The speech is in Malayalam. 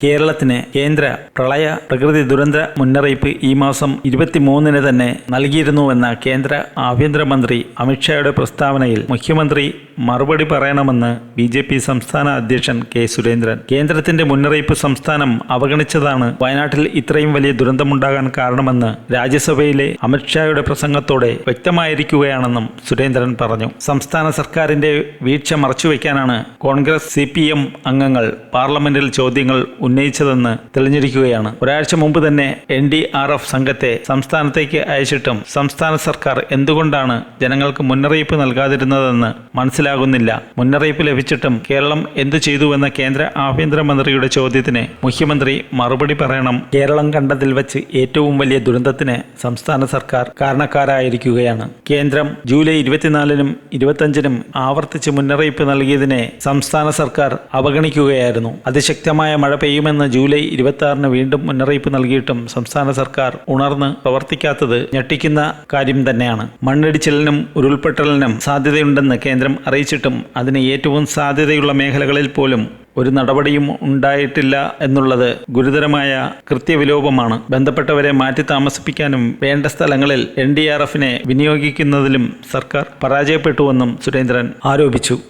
കേരളത്തിന് കേന്ദ്ര പ്രളയ പ്രകൃതി ദുരന്ത മുന്നറിയിപ്പ് ഈ മാസം ഇരുപത്തിമൂന്നിന് തന്നെ നൽകിയിരുന്നുവെന്ന കേന്ദ്ര ആഭ്യന്തരമന്ത്രി അമിത്ഷായുടെ പ്രസ്താവനയിൽ മുഖ്യമന്ത്രി മറുപടി പറയണമെന്ന് ബി ജെ പി സംസ്ഥാന അധ്യക്ഷൻ കെ സുരേന്ദ്രൻ. കേന്ദ്രത്തിന്റെ മുന്നറിയിപ്പ് സംസ്ഥാനം അവഗണിച്ചതാണ്. വയനാട്ടിൽ ഇത്രയും വലിയ ദുരന്തമുണ്ടാകാൻ കാരണമെന്ന് രാജ്യസഭയിലെ അമിത്ഷായുടെ പ്രസംഗത്തോടെ വ്യക്തമായിരിക്കുകയാണെന്നും സുരേന്ദ്രൻ പറഞ്ഞു. സംസ്ഥാന സർക്കാരിന്റെ വീഴ്ച മറച്ചുവെക്കാനാണ് കോൺഗ്രസ് സി പി എം അംഗങ്ങൾ പാർലമെന്റിൽ ചോദ്യങ്ങൾ ഉന്നയിച്ചതെന്ന് തെളിഞ്ഞിരിക്കുകയാണ്. ഒരാഴ്ച മുമ്പ് തന്നെ എൻ ഡി ആർ എഫ് സംഘത്തെ സംസ്ഥാനത്തേക്ക് അയച്ചിട്ടും സംസ്ഥാന സർക്കാർ എന്തുകൊണ്ടാണ് ജനങ്ങൾക്ക് മുന്നറിയിപ്പ് നൽകാതിരുന്നതെന്ന് മനസ്സിലാകുന്നില്ല. മുന്നറിയിപ്പ് ലഭിച്ചിട്ടും കേരളം എന്തു ചെയ്തുവെന്ന കേന്ദ്ര ആഭ്യന്തരമന്ത്രിയുടെ ചോദ്യത്തിന് മുഖ്യമന്ത്രി മറുപടി പറയണം. കേരളം കണ്ടതിൽ വെച്ച് ഏറ്റവും വലിയ ദുരന്തത്തിന് സംസ്ഥാന സർക്കാർ കാരണക്കാരായിരിക്കുകയാണ്. കേന്ദ്രം ജൂലൈ ഇരുപത്തിനാലിനും ഇരുപത്തഞ്ചിനും ആവർത്തിച്ച് മുന്നറിയിപ്പ് നൽകിയതിനെ സംസ്ഥാന സർക്കാർ അവഗണിക്കുകയായിരുന്നു. അതിശക്തമായ മഴ പെയ്യുമെന്ന് ജൂലൈ ഇരുപത്തി ആറിന് വീണ്ടും മുന്നറിയിപ്പ് നൽകിയിട്ടും സംസ്ഥാന സർക്കാർ ഉണർന്ന് പ്രവർത്തിക്കാത്തത് ഞെട്ടിക്കുന്ന കാര്യം തന്നെയാണ്. മണ്ണിടിച്ചിലിനും ഉരുൾപൊട്ടലിനും സാധ്യതയുണ്ടെന്ന് കേന്ദ്രം അറിയിച്ചിട്ടും അതിന് ഏറ്റവും സാധ്യതയുള്ള മേഖലകളിൽ പോലും ഒരു നടപടിയും ഉണ്ടായിട്ടില്ല എന്നുള്ളത് ഗുരുതരമായ കൃത്യവിലോപമാണ്. ബന്ധപ്പെട്ടവരെ മാറ്റി താമസിപ്പിക്കാനും വേണ്ട സ്ഥലങ്ങളിൽ എൻ ഡി ആർ എഫിനെ വിനിയോഗിക്കുന്നതിലും സർക്കാർ പരാജയപ്പെട്ടുവെന്നും സുരേന്ദ്രൻ ആരോപിച്ചു.